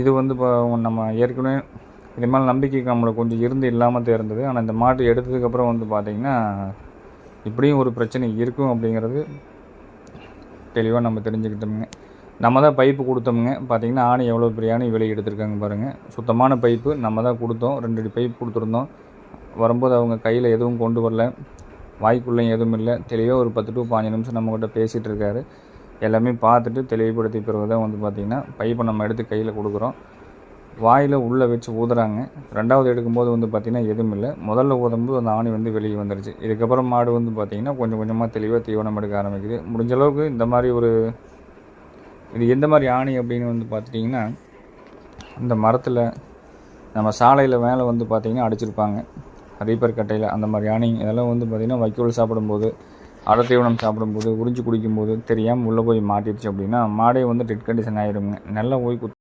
இது வந்து இப்போ நம்ம ஏற்கனவே இது மேலே நம்பிக்கை நம்மளுக்கு கொஞ்சம் இருந்து இல்லாமல் தேர்ந்தது ஆனால் இந்த மாட்டு எடுத்ததுக்கப்புறம் வந்து பார்த்திங்கன்னா இப்படியும் ஒரு பிரச்சனை இருக்கும் அப்படிங்கிறது தெளிவாக நம்ம தெரிஞ்சுக்கிட்டோமுங்க. நம்ம தான் பைப்பு கொடுத்தோமுங்க. பார்த்திங்கன்னா ஆணி எவ்வளோ பெரிய ஆணி வெளியே எடுத்திருக்காங்க பாருங்கள் சுத்தமான பைப்பு நம்ம தான் கொடுத்தோம். ரெண்டு அடி பைப் கொடுத்துருந்தோம். வரும்போது அவங்க கையில் எதுவும் கொண்டு வரல. வாய்க்குள்ளேயும் எதுவும் இல்லை. தெளிவாக ஒரு பத்து டு பாஞ்சு நிமிஷம் நம்மக்கிட்ட பேசிகிட்டு இருக்காரு. எல்லாமே பார்த்துட்டு தெளிவுபடுத்தி பிறகு தான் வந்து பார்த்திங்கன்னா பைப்பை நம்ம எடுத்து கையில் கொடுக்குறோம். வாயில் உள்ளே வச்சு ஊதுறாங்க. ரெண்டாவது எடுக்கும்போது வந்து பார்த்திங்கன்னா எதுவும் இல்லை. முதல்ல ஊதும்போது அந்த ஆணி வந்து வெளியே வந்துருச்சு. இதுக்கப்புறம் மாடு வந்து பார்த்திங்கன்னா கொஞ்சம் கொஞ்சமாக தெளிவாக தீவனம் எடுக்க ஆரம்பிக்குது. முடிஞ்ச அளவுக்கு இந்த மாதிரி ஒரு இது எந்த மாதிரி ஆணி அப்படின்னு வந்து பார்த்துட்டிங்கன்னா இந்த மரத்தில் நம்ம சாலையில் மேலே வந்து பார்த்திங்கன்னா அடிச்சிருப்பாங்க. ரீப்பர் கட்டையில் அந்த மாதிரி ஆணி இதெல்லாம் வந்து பார்த்திங்கன்னா வைக்கோல் சாப்பிடும்போது அடை தீவனம் சாப்பிடும்போது உறிஞ்சி குடிக்கும்போது தெரியாமல் உள்ளே போய் மாட்டிடுச்சு அப்படின்னா மாடே வந்து டெட் கண்டிஷன் ஆகிடுங்க நல்லா போய் குத்